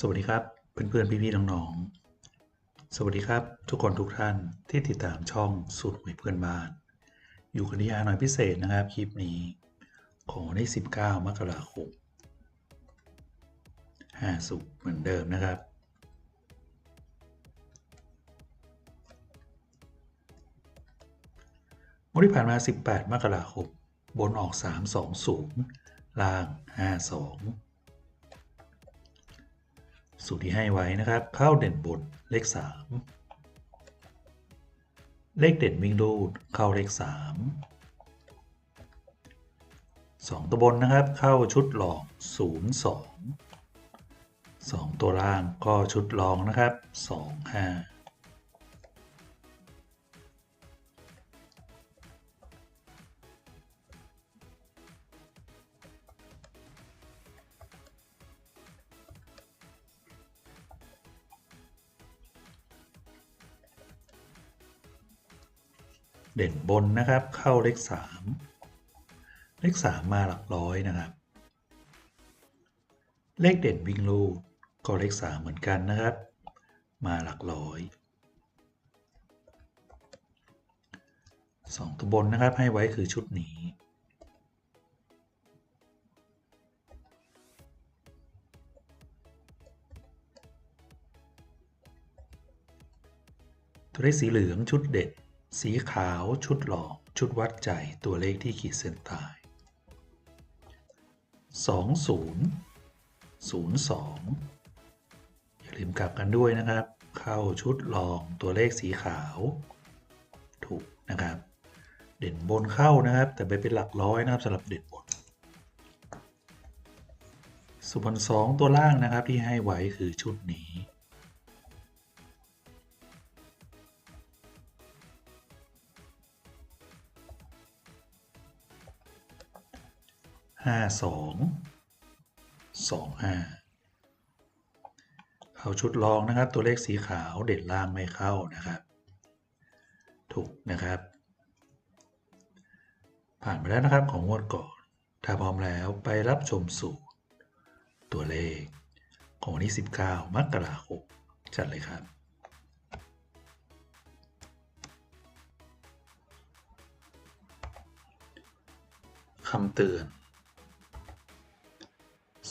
สวัสดีครับ เพื่อนๆ พี่ๆ น้องๆ สวัสดีครับ ทุกคนทุกท่านที่ติดตามช่องสูตรหวยเพื่อนบ้าน อยู่กันที่อาหน่อยพิเศษนะครับ คลิปนี้ ของวันที่19 มกราคม5สุกเหมือนเดิมนะครับวันที่ผ่านมา 18 มกราคม บนออก 320 ล่าง 52 สูตรที่ให้ไว้นะครับ เข้าเด่นบนเลข 3 เลขเด่นวิ่งรูดเข้าเลข 3 2 ตัวบนนะครับ เข้าชุดหลอก 0 2 2 ตัวล่างก็ชุดรองนะครับ 2 5 เด่นบนนะครับ เข้าเลข 3 เลข 3 มาหลักร้อยนะครับ เลขเด่นวิ่งลูดก็เลข 3 เหมือนกันนะครับ มาหลักร้อย2ตัวบนนะครับให้ไว้คือชุดนี้ตัวเลขสีเหลืองชุดเด็ด สีขาวชุดหลอกชุดวัดใจตัวเลขที่ขีดเส้นใต้ 20 02 อย่าลืมกลับกันด้วยนะครับ เข้าชุดลองตัวเลขสีขาว ถูกนะครับ เด่นบนเข้านะครับ แต่ไปเป็นหลักร้อยนะครับสำหรับเด่นบน ส่วนสองตัวล่างนะครับที่ให้ไว้คือชุดนี้ ห้าสองสองห้าเข้าชุดรองนะครับ ตัวเลขสีขาวเด่นล่างไม่เข้านะครับ ถูกนะครับ ผ่านไปแล้วนะครับของงวดก่อน ถ้าพร้อมแล้วไปรับชมสูตรตัวเลขของวันที่ 19 มกราคมจัดเลยครับ คำเตือน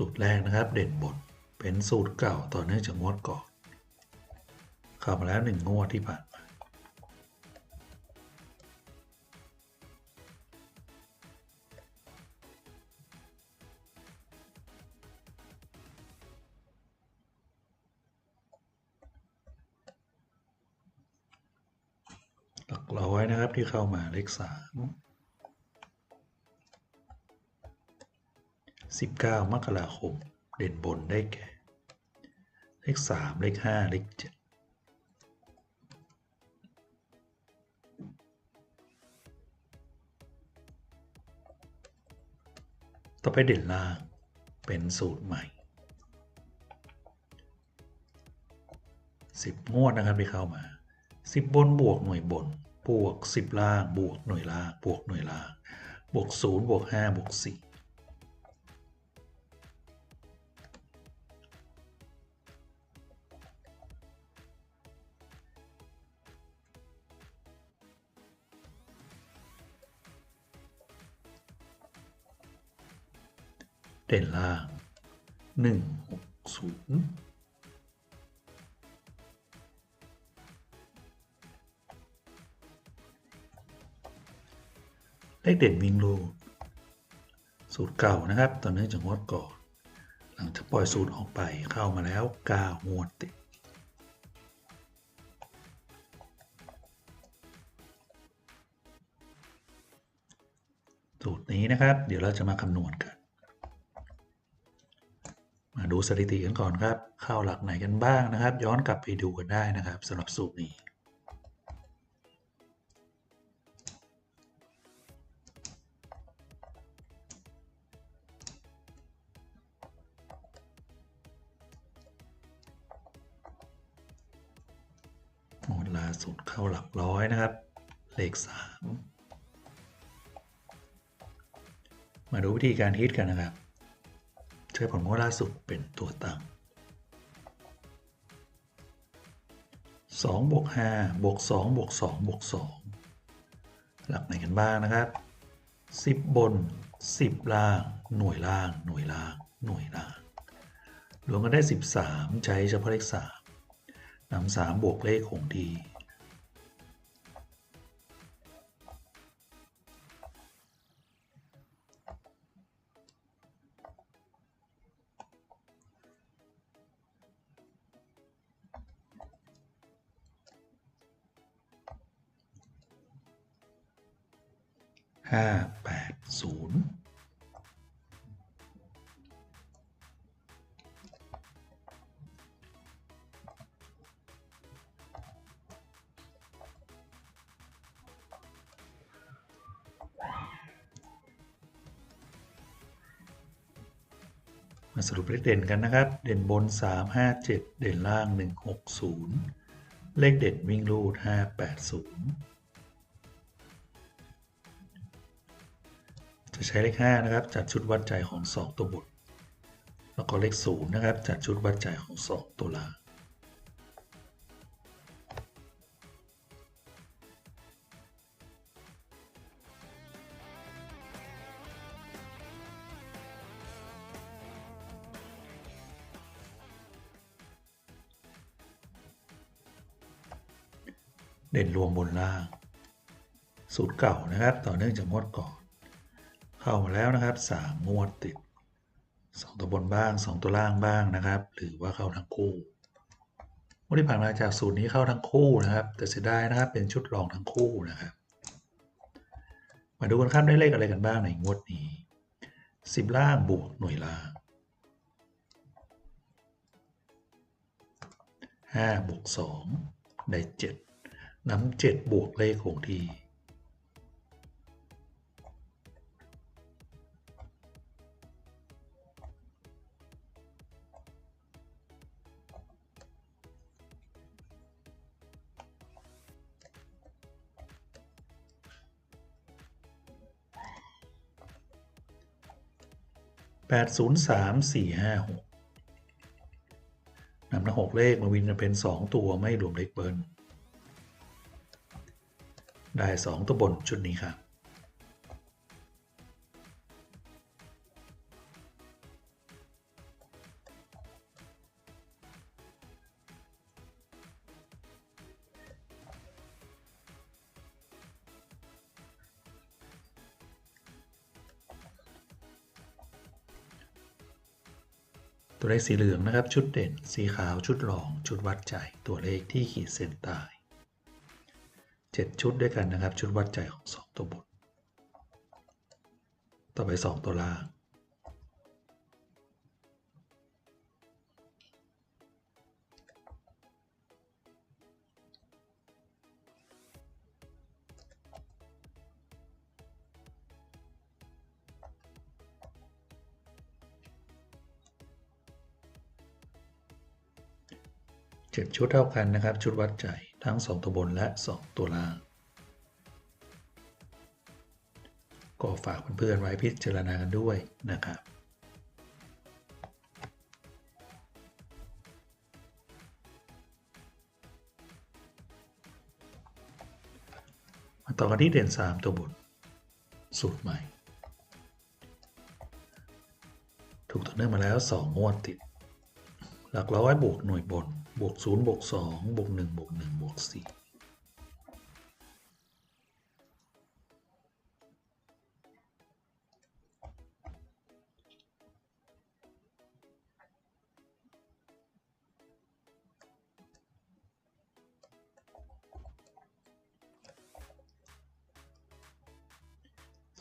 สูตรแรกนะครับ เด่นบนเป็นสูตรเก่าต่อเนื่องจากงวดก่อนเข้ามาแล้วหนึ่งงวดที่ผ่านมาหลักร้อยนะครับที่เข้ามาเลขสาม 19 มกราคม เด่นบนได้แก่ เลข 3 เลข 5 เลข 7ต่อไปเด่นล่างเป็นสูตรใหม่ 10 งวดนะครับที่เข้ามา 10 บนบวกหน่วยบน บวก 10 ล่าง บวกหน่วยล่าง บวกหน่วยล่าง บวก 0 บวก 5 บวก 4 เด่นล่างหนึ่งหกศูนย์เลขเด่นวิ่งลูสูตรเก่านะครับตอนนี้จากงวดก่อน หลังจากปล่อยสูตรออกไปเข้ามาแล้ว 9 งวดติด สูตรนี้นะครับ เดี๋ยวเราจะมาคำนวณกัน ดูสถิติกันก่อนครับ เข้าหลักไหนกันบ้างนะครับ ย้อนกลับไปดูกันได้นะครับสำหรับสูตรนี้งวดล่าสุดเข้าหลักร้อยนะครับ เลขสามมาดูวิธีการฮิตกันนะครับ ช้ผลงวดล่าสุดเป็นตัวตั้งสองบวกห้าบวกสองบวกสองบวกสองหลักไหนกันบ้างนะครับสิบบนสิบล่าง หน่วยล่าง หน่วยล่าง หน่วยล่างรวมกันได้สิบสามใช้เฉพาะเลขสามนำสามบวกเลขคงที่ ห้าแปดศูนย์มาสรุปเลขเด่นกันนะครับ เด่นบน 3 5 7 เด่นล่าง 160 เลขเด่นวิ่งรูด 580 จะใช้เลข5นะครับจัดชุดวัดใจของ 2 ตัวบนแล้วก็เลข0นะครับจัดชุดวัดใจของ 2 ตัวล่างเด่นรวมบนล่าง สูตรเก่านะครับ ต่อเนื่องจากงวดก่อน เข้ามาแล้วนะครับ3งวดติด 2 ตัวบนบ้าง 2 ตัวล่างบ้างนะครับ หรือว่าเข้าทั้งคู่งวดที่ผ่านมาจากสูตรนี้เข้าทั้งคู่นะครับ แต่เสียดายนะครับเป็นชุดรองทั้งคู่นะครับ มาดูกันครับได้เลขอะไรกันบ้างในงวดนี้ 10 ล่างบวกหน่วยล่าง5บวก2ได้ 7นำ7บวกเลขคงที่ แปดศูนย์สามสี่ห้าหกนำทั้งหกเลขมาวินเป็นสองตัวไม่รวมเลขเบิ้ลได้สองตัวบนชุดนี้ครับ ตัวเลขสีเหลืองนะครับ ชุดเด่น สีขาวชุดรอง ชุดวัดใจ ตัวเลขที่ขีดเส้นใต้เจ็ดชุดด้วยกันนะครับ ชุดวัดใจของสองตัวบน ต่อไปสองตัวล่าง เจ็ดชุดเท่ากันนะครับ ชุดวัดใจทั้ง 2 ตัวบนและ 2 ตัวล่าง ก็ฝากเพื่อนๆไว้พิจารณากันด้วยนะครับมาต่อกันที่เด่น 3 ตัวบนสูตรใหม่ ถูกต่อเนื่องมาแล้ว 2 งวดติด หลักร้อยบวกหน่วยบน บวก0บวก2บวก1บวก1บวก4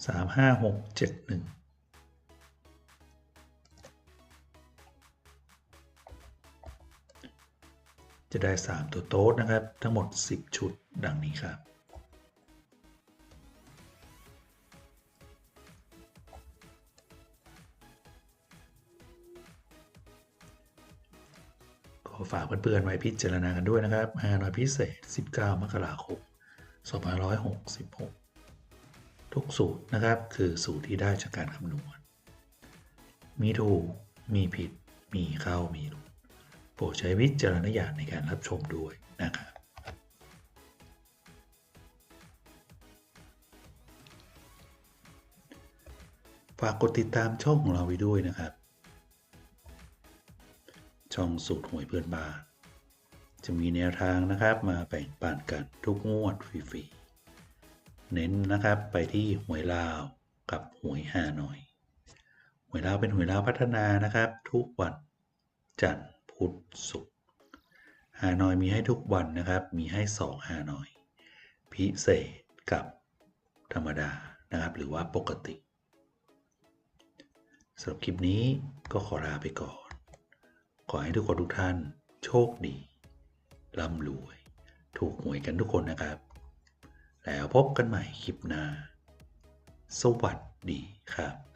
สามห้าหกเจ็ดหนึ่ง จะได้ 3 ตัวโต๊ดนะครับ ทั้งหมด 10 ชุดดังนี้ครับขอฝากเพื่อนๆไว้พิจารณากันด้วยนะครับฮานอยพิเศษ 19 มกราคม 2566 ทุกสูตรนะครับคือสูตรที่ได้จากการคำนวณ มีถูก มีผิด มีเข้า มีหลุด โปรดใช้วิจารณญาณในการรับชมด้วยนะครับฝากกดติดตามช่องของเราไว้ด้วยนะครับ ช่องสูตรหวยเพื่อนบ้านจะมีแนวทางนะครับมาแบ่งปันกันทุกงวดฟรีๆ เน้นนะครับไปที่หวยลาวกับหวยฮานอย หวยลาวเป็นหวยลาวพัฒนานะครับ ทุกวันจันทร์ พุธศุกร์ฮานอยมีให้ทุกวันนะครับ มีให้สองฮานอย พิเศษกับธรรมดานะครับ หรือว่าปกติสำหรับคลิปนี้ก็ขอลาไปก่อน ขอให้ทุกคนทุกท่าน โชคดีร่ำรวย ถูกหวยกันทุกคนนะครับ แล้วพบกันใหม่คลิปหน้า สวัสดีครับ